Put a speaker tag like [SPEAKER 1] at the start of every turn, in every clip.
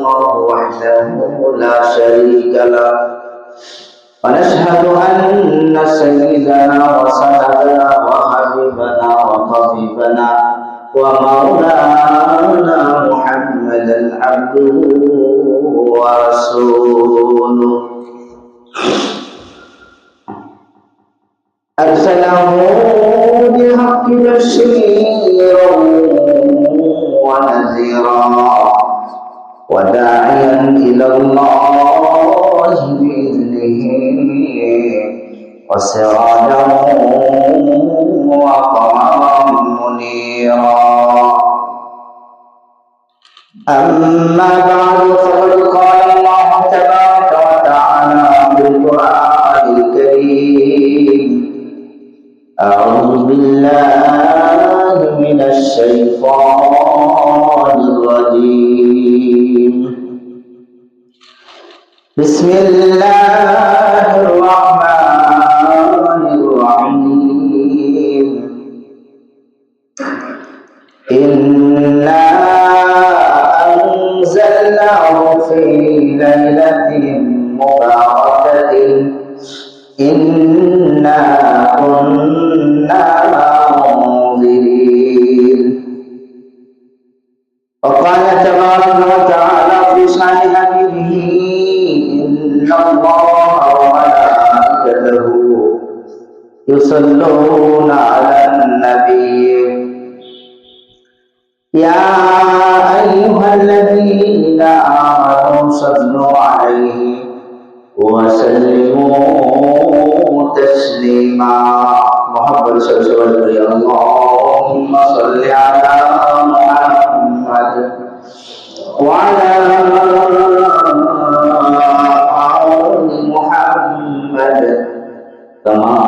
[SPEAKER 1] الله وحده لا شريك له. ونشهد أن سيدنا وسندنا وحبيبنا وطبيبنا ومولانا محمدا عبده ورسوله. أرسله بالحق بشيرا ونذيرا. وداعيا إلى الله بإذنه. وسراجا وقمرا منيرا. أما بعد فقد قال بسم الله الرحمن الرحيم. إنا أنزلناه في ليلة مباركة. إنا كنا منذرين. وقال تبارك وتعالى في شان يصلون على النبي. يا أيها الذين آمنوا صلوا عليه وسلموا تسليما. محمد صلى الله عليه وسلم اللهم صل على محمد وعلى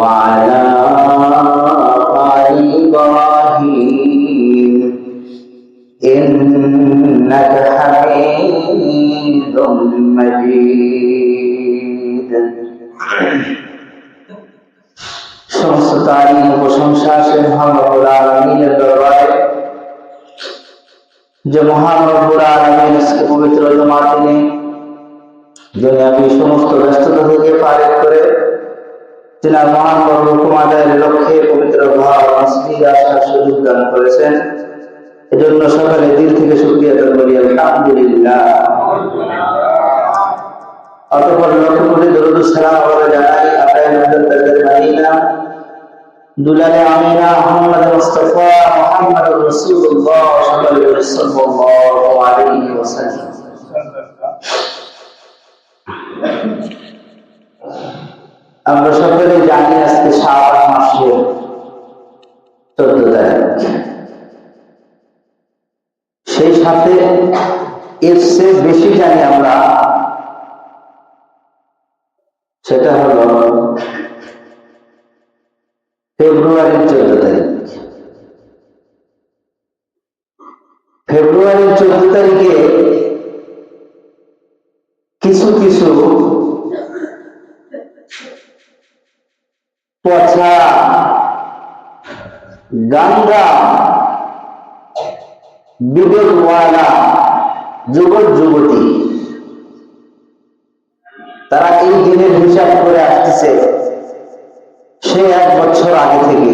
[SPEAKER 1] وعلى آل إبراهيم إنك حميد مجيد সমস্ত তারিখ প্রশংসা সে মহান রব্বুল আলামিনের দরবারে যে মহান রব্বুল আলামিন আজকে পবিত্র জমার দিনে দুনিয়াবি সমস্ত ব্যস্ততা থেকে পারিত করে তিনার মহান বড় হুকুম লক্ষ্যে পবিত্র ঘর মসজিদে আসার সুযোগ দান করেছেন, এজন্য সকালে দিল থেকে শুক্রিয়া দান করি, আলহামদুলিল্লাহ। অতঃপর লক্ষ্য করে দরুদ সালাম আমরা জানাই আপনার নজর তাদের মানিনা। দুলালে আমিনা, মোহাম্মদ মুস্তাফা, মোহাম্মদ রাসূলুল্লাহ সাল্লাল্লাহু আলাইহি ওয়াসাল্লাম। আমরা সকলে জানি আজকে শাবান মাসের চোদ্দ তারিখ। সেই সাথে এর বেশি জানি আমরা সেটা হলো ফেব্রুয়ারির চোদ্দ তারিখ। ফেব্রুয়ারির চোদ্দ তারিখে কিছু কিছু গান্দা বিবেকওয়ালা যুবক, যুবতী। তারা এই দিনের হিসাব করে আসতেছে, সে এক বছর আগে থেকে।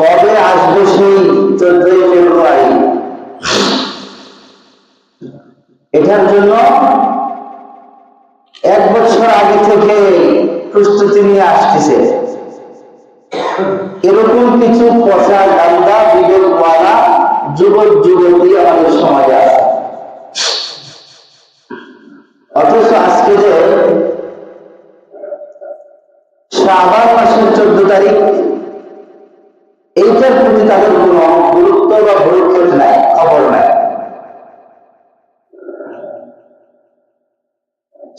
[SPEAKER 1] কবে আসবে সেই চোদ্দই ফেব্রুয়ারি? এটার জন্য এক বছর আগে থেকে প্রস্তুতি নিয়ে আসতেছে। এরকম কিছু পচা গান্দা বিবেকওয়ালা যুবক যুবতী আমাদের সমাজে আছে। অথচ আজকে যে শ্রাবণ মাসের চোদ্দ তারিখ, এইটার প্রতি তাদের কোনো গুরুত্ব বা ভবিষ্যৎ নাই, খবর নাই।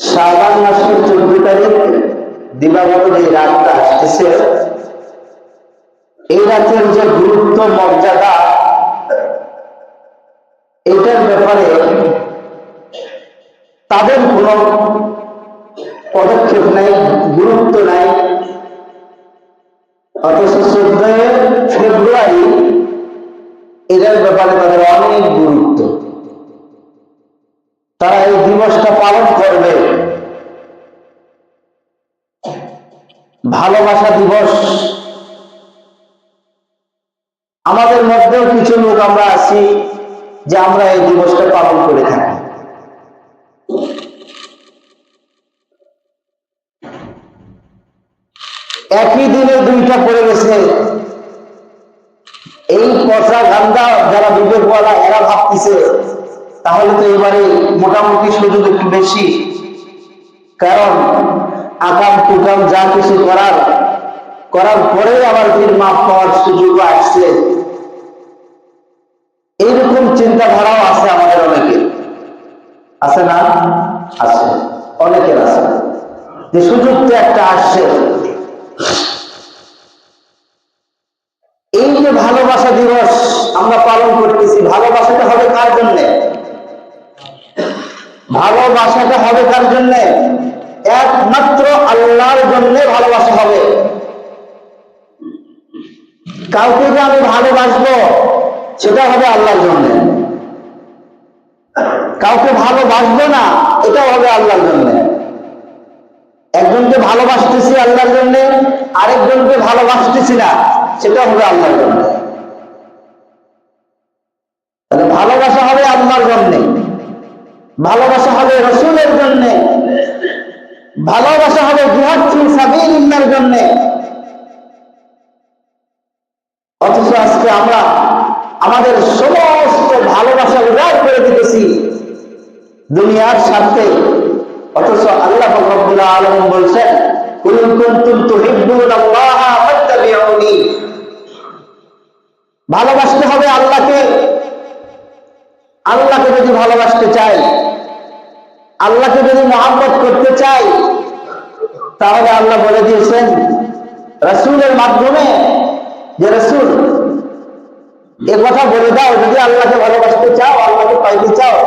[SPEAKER 1] শ্রাবণ মাসের চোদ্দ তারিখ, দিবাগত যে রাতটা আসতেছে এই রাতের যে গুরুত্ব, মর্যাদা, এটার ব্যাপারে তাদের কোনো পদক্ষেপ নাই, গুরুত্ব নাই। অথচ চোদ্দই ফেব্রুয়ারি এটার ব্যাপারে তাদের অনেক গুরুত্ব। তারা এই দিবসটা পালন করবে। ভালোবাসা দিবস মধ্যেও কিছু লোক আমরা আছি যে আমরা এই দিবসটা পালন করে থাকি। একই দিনে দুইটা পড়ে গেছে। এই পচা গান্দা যারা বিবেকওয়ালা এরা ভাবতেছে, তাহলে তো এবারে মোটামুটি সুযোগ একটু বেশি। কারণ আকাম টুকাম যা কিছু করার করার পরে আবার দিন মাপ পাওয়ার সুযোগ আসছে। এইরকম চিন্তাধারাও আছে আমাদের অনেকের আছে না? আছে। অনেকের আছে। যে সুযোগ তো একটা আসছে। এই যে ভালোবাসা দিবস আমরা পালন করতেছি, ভালোবাসাটা হবে কার জন্যে? ভালোবাসাটা হবে কার জন্যে? একমাত্র আল্লাহর জন্যে ভালোবাসা হবে। কাউকে যে আমি ভালোবাসবো? সেটা হবে আল্লাহর জন্যে। কাউকে ভালোবাসবো না, এটাও হবে আল্লাহর জন্যে। একজনকে ভালোবাসতেছি আল্লাহর জন্য, আরেকজনকে ভালোবাসতেছি না সেটা হবে আল্লাহর জন্য। তাহলে ভালোবাসা হবে আল্লাহর জন্য। ভালোবাসা হবে রসুলের জন্য। ভালোবাসা হবে সাবিলিল্লাহর জন্য। অথচ আজকে আমরা আমাদের সমস্ত ভালোবাসা উজাড় করে দিতেছি দুনিয়ার স্বার্থে। অথচ আল্লাহ রব্বুল আলামিন বলছেন ভালোবাসতে হবে আল্লাহকে। আল্লাহকে যদি ভালোবাসতে চাই, আল্লাহকে যদি মহাব্বত করতে চাই, তাহলে আল্লাহ বলে দিয়েছেন, রসুলের মাধ্যমে যে রসুল এ কথা বলে দাও, যদি আল্লাহকে ভালোবাসতে চাও, আল্লাহকে পাইতে চাও,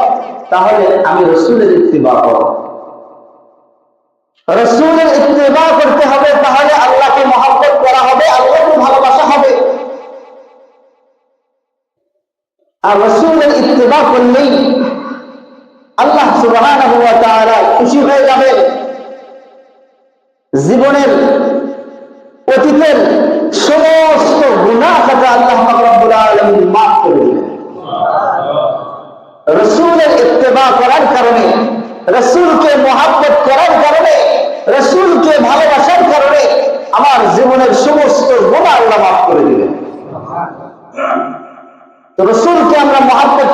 [SPEAKER 1] তাহলে আমি রসুলের ইত্তিবা করো রসুলের ইত্তেবা করতে হবে, তাহলে আল্লাহকে মহাব্বত করা হবে, আল্লাহকে ভালোবাসা হবে। আর রসুলের ইত্তেবা করলেই আল্লাহ তাআলা খুশি হয়ে যাবে জীবনের অতীতের সমস্ত গুনাহ আল্লাহ রাব্বুল আলামিন মাফ করে দিবেন রসুলের ইত্তেবা করার কারণে, রসুলকে মহাব্বত করার কারণে, রসুলকে ভালোবাসার কারণে আমার জীবনের সমস্ত গোনা আল্লাহ মাফ করে দিবেন তো আমরা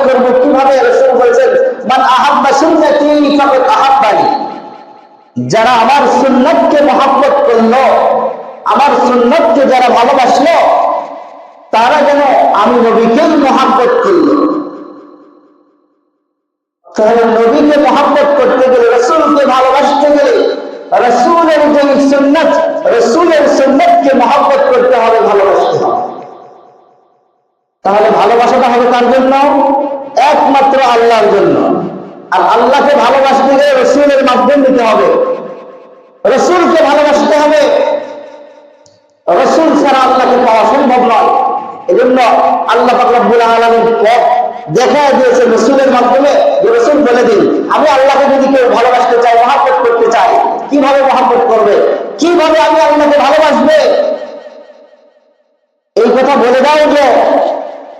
[SPEAKER 1] করব কীভাবে? রসুল বলছেন, মান আহাব্বা সুন্নতি ফাকাদ আহাব্বানি। যারা আমার সুন্নতকে মহাব্বত করল, আমার সুন্নতকে যারা ভালোবাসলো তারা যেন আমি নবীকেই মহাব্বত করল। তাহলে নবীকে মহাব্বত করতে গেলে, রসুলকে ভালোবাসতে গেলে, রসুলের যে সুন্নত, রসুলের সুন্নতকে মহাব্বত করতে হবে, ভালোবাসতে হবে। তাহলে ভালোবাসাটা হবে তার জন্য? একমাত্র আল্লাহর জন্য। আর আল্লাহকে ভালোবাসতে গেলে রসুলের মাধ্যম দিতে হবে। রসুলকে ভালোবাসতে হবে। রসুল ছাড়া আল্লাহকে পাওয়া সম্ভব নয় এজন্য আল্লাহ পাকরাবুল আলমের পথ দেখা দিয়েছে রসুলের মাধ্যমে। রসুল বলে দিন, আমি আল্লাহকে যদি কেউ ভালোবাসতে চাই মহাব্বত করতে চাই কীভাবে মহাব্বত করবে? কীভাবে আমি আল্লাহকে ভালোবাসবে? এই কথা বলে দাও যে,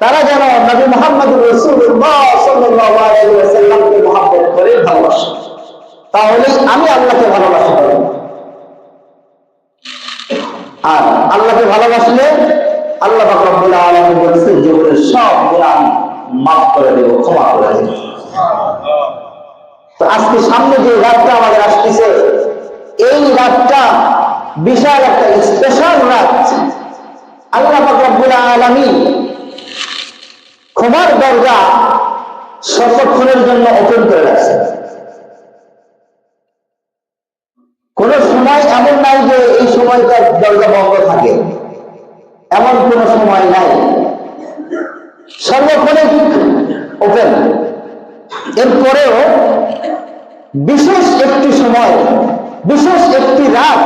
[SPEAKER 1] তারা যেন নবী মোহাম্মদ রসুল্লাহ সাল্লামকে মহাব্বত করে ভালোবাসে। তাহলে আমি আল্লাহকে ভালোবাসতে পারব আর আল্লাহকে ভালোবাসলে আল্লাহ রব্বুল আলামিন বলেছে জীবনের সব গুনাহ মাফ করে দেব, ক্ষমা করে দেব। তো আজকে সামনে যে রাতটা আমাদের আসতেছে, এই রাতটা বিশাল একটা স্পেশাল রাত। আল্লাহ রব্বুল আলামিন ক্ষমার দরজা সর্বক্ষণের জন্য ওপেন করে রাখছে কোন সময় এমন নাই যে এই সময়টা দরজা বন্ধ থাকে। এমন কোন সময় নাই। সর্বক্ষণে ওপেন এরপরেও বিশেষ একটি সময়, বিশেষ একটি রাত,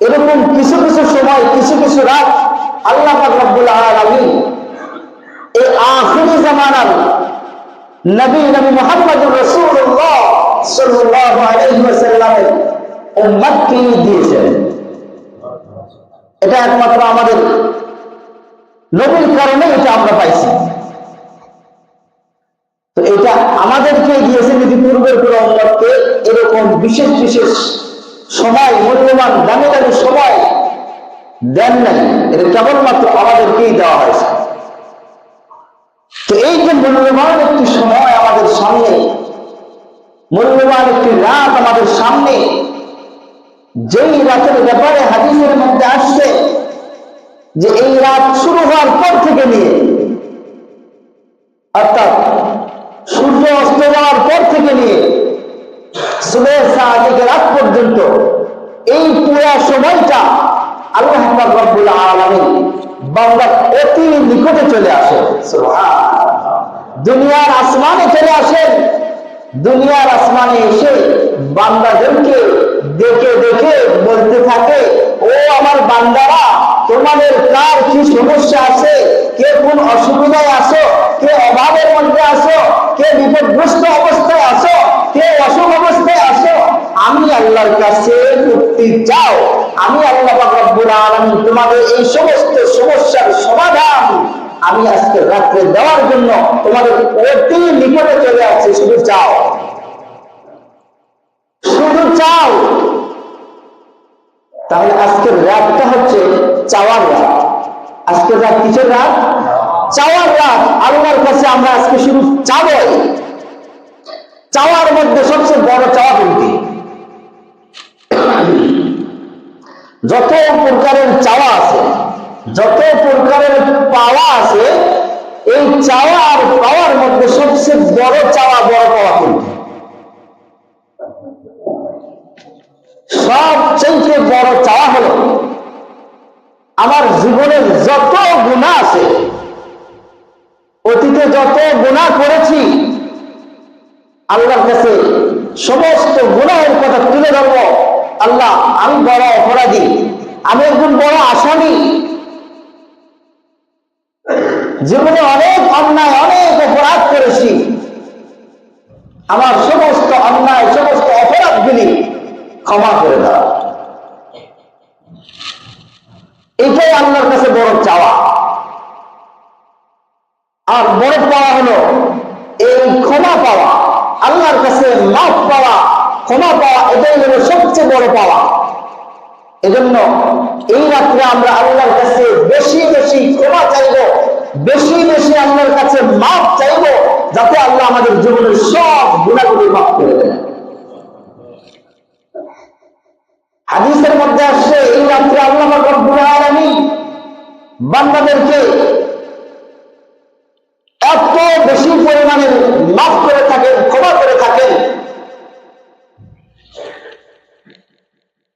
[SPEAKER 1] এরকম কিছু কিছু সময়, কিছু কিছু রাত আল্লাহ রব্বুল আলামিন এই আখিরি জামানার নবী নবী মোহাম্মদ রাসূলুল্লাহ সাল্লাল্লাহু আলাইহি ওয়াসাল্লামের উম্মতকে দিয়েছেন। এটা একমাত্র আমাদের নবীর কারণে এটা আমরা পাইছি। তো এটা আমাদেরকে দিয়েছেন যদি পূর্বের কোন এরকম বিশেষ বিশেষ সময়, মূল্যবান দামি দামি সময় দেন নাই। এটা কেবলমাত্র আমাদেরকেই দেওয়া হয়েছে। তো এই যে মূল্যবান একটি সময় আমাদের সামনে, মূল্যবান একটি রাত আমাদের সামনে, যেই রাতের ব্যাপারে হাদিসের যে এই রাত শুরু হওয়ার পর থেকে নিয়ে, অর্থাৎ সূর্য অস্ত যাওয়ার পর থেকে নিয়ে সুবেহ সাহায্যের রাত পর্যন্ত এই পুরা সময়টা আল্লাহ রব্বুল আলামিন বান্দার অতি নিকটে চলে আসে দুনিয়ার আসমানে চলে আসেন। দুনিয়ার আসমানে এসে বান্দাদেরকে দেখে দেখে, বলতে থাকে, ও আমার বান্দারা, তোমাদের কার কি সমস্যা আছে? কে কোন অসুবিধায় আছো? কে অভাবের মধ্যে আছো? কে বিপদগ্রস্ত অবস্থায় আছো? কে অসুখ অবস্থায় আছো? আমি আল্লাহর কাছে মুক্তি চাও। আমি আল্লাহ রব্বুল আলামিন তোমাদের এই সমস্ত সমস্যার সমাধান আমি আজকে রাত্রে দেওয়ার জন্য তোমাদের অতি নিকটে চলে আসছি। শুধু চাও। শুধু চাও। তাহলে আজকের রাতটা হচ্ছে চাওয়ার রাত। আজকের রাত কিসের রাত? চাওয়ার রাত। আল্লাহর কাছে আমরা আজকে শুধু চাবই। চাওয়ার মধ্যে সবচেয়ে বড় চাওয়া কোনটি? যত প্রকারের চাওয়া আছে, যত প্রকারের পাওয়া আছে, এই চাওয়া আর পাওয়ার মধ্যে সবচেয়ে বড় চাওয়া, বড় পাওয়া কোনটি? সবচেয়ে বড় চাওয়া হলো, আমার জীবনের যত গুণা আছে, অতীতে যত গুণা করেছি, আল্লাহর কাছে সমস্ত গুণাহের কথা তুলে ধরব। আল্লাহ, আমি বড় অপরাধী, আমি একজন বড় আসামি জীবনে অনেক অন্যায়, অনেক অপরাধ করেছি। আমার সমস্ত অন্যায়, সমস্ত অপরাধগুলি ক্ষমা করে দাও। এটাই আল্লাহর কাছে বড় চাওয়া। আর বড় পাওয়া হলো এই ক্ষমা পাওয়া, আল্লাহর কাছে মাফ পাওয়া, ক্ষমা পাওয়া, এটাই হলো সবচেয়ে বড় পাওয়া। এজন্য এই রাত্রে আমরা আল্লাহর কাছে বেশি বেশি ক্ষমা চাইব, বেশি বেশি আল্লাহর কাছে মাফ চাইব, যাতে আল্লাহ আমাদের জীবনের সব গুণাগুলি মাফ করে দেন। হাদিসের মধ্যে আসছে, এই রাত্রে আল্লাহ রব্বুল আলামিন বান্দাদেরকে এত বেশি পরিমাণে মাফ করে থাকেন, ক্ষমা করে থাকেন।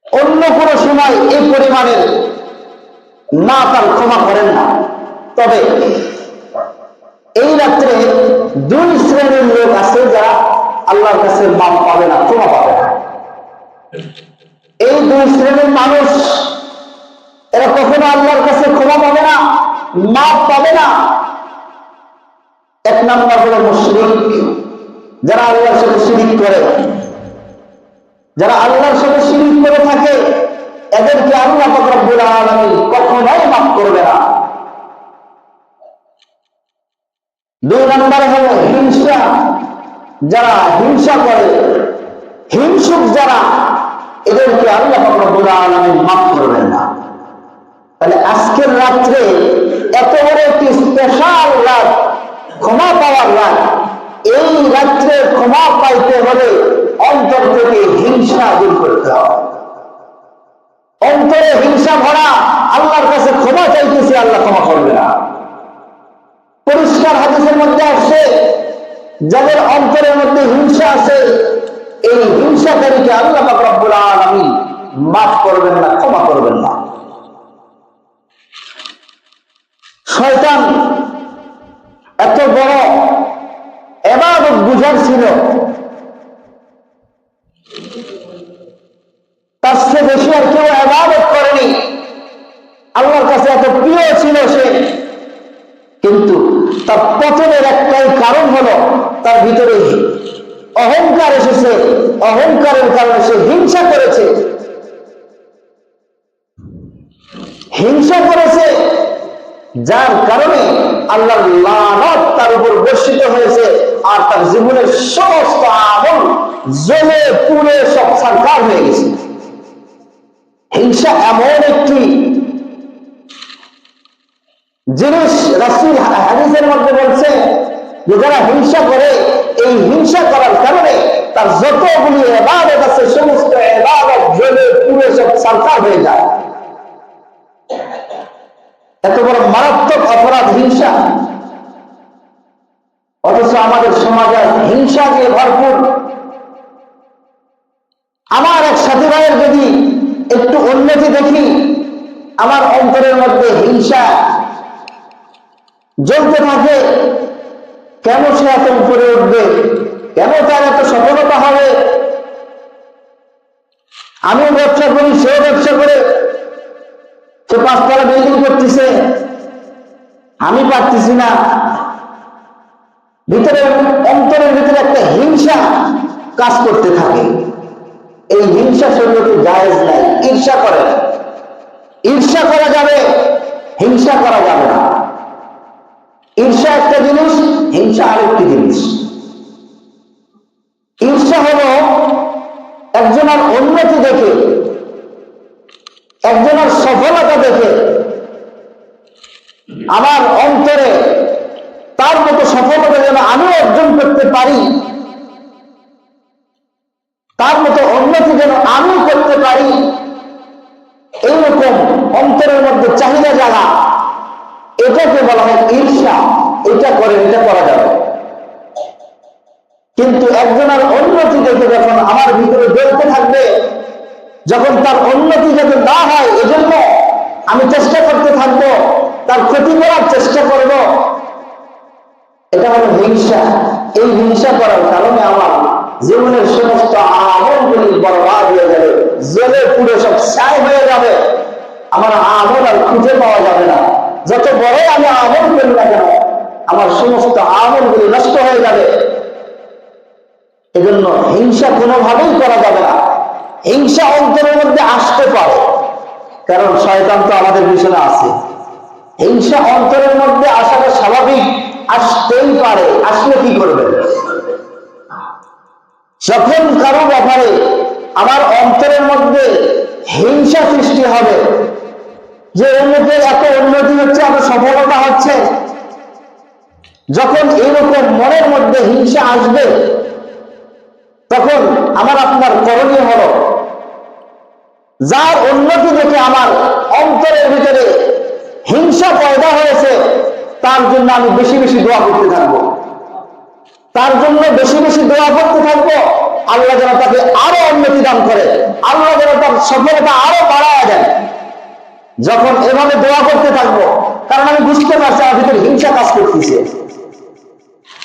[SPEAKER 1] অন্য কোন সময় এই পরিমাণের না তার ক্ষমা করেন না। তবে এই রাত্রে দুই শ্রেণির লোক আছে যারা আল্লাহর কাছে মাফ পাবে না, ক্ষমা পাবে না। এই দুই শ্রেণির মানুষ, এরা কখনো আল্লাহর কাছে ক্ষমা পাবে না মাপ পাবে না। এক নাম্বার হলো মুসলিম যারা আল্লাহর সাথে শিরিক করে, যারা আল্লাহর সাথে শিরিক করে থাকে, এদেরকে আল্লাহ রব্বুল আলামিন কখনোই মাফ করবে না। দুই নাম্বার হলো হিংসা। যারা হিংসা করে, হিংসুক যারা এদেরকে আল্লাহ রব্বুল আলামিন মাফ করবেন না। তাহলে আজকের রাত্রে এত বড় একটি স্পেশাল রাত, ক্ষমা পাওয়ার রাত, এই রাত্রে ক্ষমা পাইতে হলে অন্তর থেকে হিংসা দূর করতে হবে। অন্তরে হিংসা ভরা আল্লাহর কাছে ক্ষমা চাইতেছি, আল্লাহ ক্ষমা করবে না। পরিষ্কার হাদিসের মধ্যে আসছে যাদের অন্তরের মধ্যে হিংসা আছে এই হিংসাকারীকে আল্লাহ রব্বুল আলামিন মাফ করবেন না, ক্ষমা করবেন না? শয়তান এত বড় এবাদত বুঝার ছিল। তার সে বেশি আর কেউ এবাদত করেনি। আল্লাহর কাছে এত প্রিয় ছিল সে। কিন্তু তার পতনের একটাই কারণ হলো তার ভিতরে অহংকার এসেছে, অহংকারের কারণে সে হিংসা করেছে। হিংসা করেছে যার কারণে আল্লাহর লানত তার উপর বর্ষিত হয়েছে আর তার জীবনের সমস্ত আমল জ্বলে পুড়ে সব সরকার হয়ে গেছে। হিংসা এমন একটি জিনিস, রাসুল হাদিসের মধ্যে বলছে যারা হিংসা করে, এই হিংসা করার কারণে তার যতগুলি এবাদত আছে, সমস্ত এবাদত জ্বলে পুড়ে সব সরকার হয়ে যায়। এত বড় মারাত্মক অপরাধ হিংসা। অথচ আমাদের সমাজে হিংসা দিয়ে ভরপুর। আমার এক সাথী ভাইয়ের যদি একটু উন্নতি দেখি, আমার অন্তরের মধ্যে হিংসা জ্বলতে থাকে। কেন সে এত উপরে উঠবে? কেন তার এত সফলতা হবে? আমিও ব্যবসা করি, সেও ব্যবসা করে। সে পাঁচতলা বিল্ডিং করতেছে। আমি পারতেছি না। ভিতরে, অন্তরের ভিতরে একটা হিংসা কাজ করতে থাকে। এই হিংসা শরীরকে জায়েজ নাই, ঈর্ষা করে ঈর্ষা করা যাবে, হিংসা করা যাবে না। ঈর্ষা একটা জিনিস, হিংসা আরেকটি জিনিস। ঈর্ষা হলো একজনের উন্নতি দেখে, একজনের সফলতা দেখে, আমার অন্তরে তার মতো সফলতা যেন আমি অর্জন করতে পারি, তার মতো উন্নতি যেন আমি করতে পারি, এইরকম অন্তরের মধ্যে চাহিদা জাগা। এটাকে বলা হয় ঈর্ষা। এটা করে, এটা করা যাবে। কিন্তু একজনের উন্নতি দেখে যখন আমার ভিতরে জ্বলতে থাকবে, যখন তার উন্নতি যাতে না হয়, এজন্য আমি চেষ্টা করতে থাকব, তার ক্ষতি করার চেষ্টা করব। এটা হলো হিংসা। এই হিংসা করার কারণে আমার জীবনের সমস্ত আমলগুলি বরবাদ হয়ে যাবে, জলে পুরো সব ছাই হয়ে যাবে। আমার আমল আর খুঁজে পাওয়া যাবে না। যত বড় আমি আমল করি না কেন, আমার সমস্ত আমলগুলি নষ্ট হয়ে যাবে। এজন্য হিংসা কোনোভাবেই করা যাবে না। হিংসা অন্তরের মধ্যে আসতে পারে, কারণ শয়তান তো আমাদের পিছনে আছে। হিংসা অন্তরের মধ্যে আসাটা স্বাভাবিক, আসতেই পারে, আসলে কি করবে যখন কারও ব্যাপারে আমার অন্তরের মধ্যে হিংসা সৃষ্টি হবে, যে উন্নতির এত উন্নতি হচ্ছে এত সফলতা হচ্ছে যখন এরকম মনের মধ্যে হিংসা আসবে, তখন আমার আপনার করণীয় হলো, যার উন্নতি দেখে আমার অন্তরের ভিতরে হিংসা পয়দা হয়েছে, তার জন্য আমি বেশি বেশি দোয়া করতে থাকব। তার জন্য বেশি বেশি দোয়া করতে থাকব, আল্লাহ যেন তাকে আরও উন্নতি দান করে, আল্লাহ যেন তার সফলতা আরও বাড়ায় দেন। যখন এভাবে দোয়া করতে থাকব কারণ আমি বুঝতে পারছি আমার ভিতরে হিংসা কাজ করতেছে।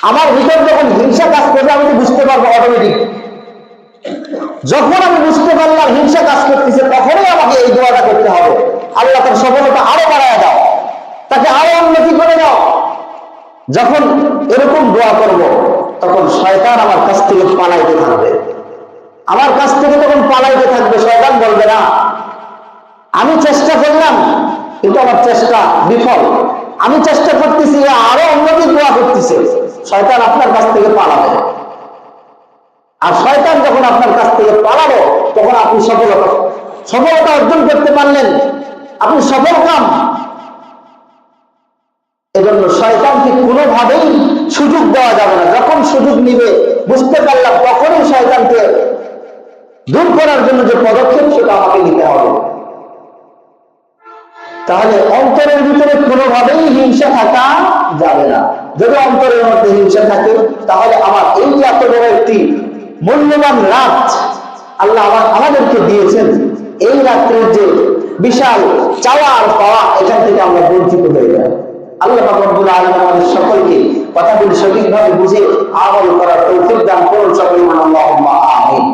[SPEAKER 1] আমার ভিতর যখন হিংসা কাজ করবে, আমি তো বুঝতে পারব অটোমেটিক যখন আমি বুঝতে পারলাম হিংসা কাজ করতেছে, তখনই আমাকে এই দোয়াটা করতে হবে। আল্লাহ তার সফলতা আরও বাড়ায় দাও। তাকে আরও উন্নতি করে দাও। যখন এরকম দোয়া করব, তখন শয়তান আমার কাছ থেকে পালাইতে থাকবে। আমার কাছ থেকে তখন পালাইতে থাকবে, শয়তান বলবে, না, আমি চেষ্টা করলাম কিন্তু আমার চেষ্টা, বিফল। আমি চেষ্টা করতেছি আরও উন্নতি দোয়া করতেছে। শয়তান আপনার কাছ থেকে পালাবে। আর শয়তান যখন আপনার কাছ থেকে পালাবো, তখন আপনি সফলতা সফলতা অর্জন করতে পারলেন। আপনি সফল কাম এজন্য শয়তানকে কোনোভাবেই সুযোগ দেওয়া যাবে না। যখন সুযোগ নিবে, বুঝতে পারলাম, তখনই শয়তানকে দূর করার জন্য যে পদক্ষেপ, সেটা আমাকে নিতে হবে। তাহলে অন্তরের ভিতরে কোনোভাবেই হিংসা থাকা যাবে না। যদি অন্তরের মধ্যে হিংসা থাকে, তাহলে আমার এই যে এত বড় একটি মূল্যবান রাত আল্লাহ আমাদেরকে দিয়েছেন, এই রাত্রের যে বিশাল চাওয়া আর পাওয়া, এখান থেকে আমরা বঞ্চিত হয়ে যাই। আল্লাহ রব্বুল আলামিন আমাদের সকলকে কথাগুলি সঠিকভাবে বুঝে আমল করার তৌফিক দান করুন। সকল আল্লাহুম্মা আমিন।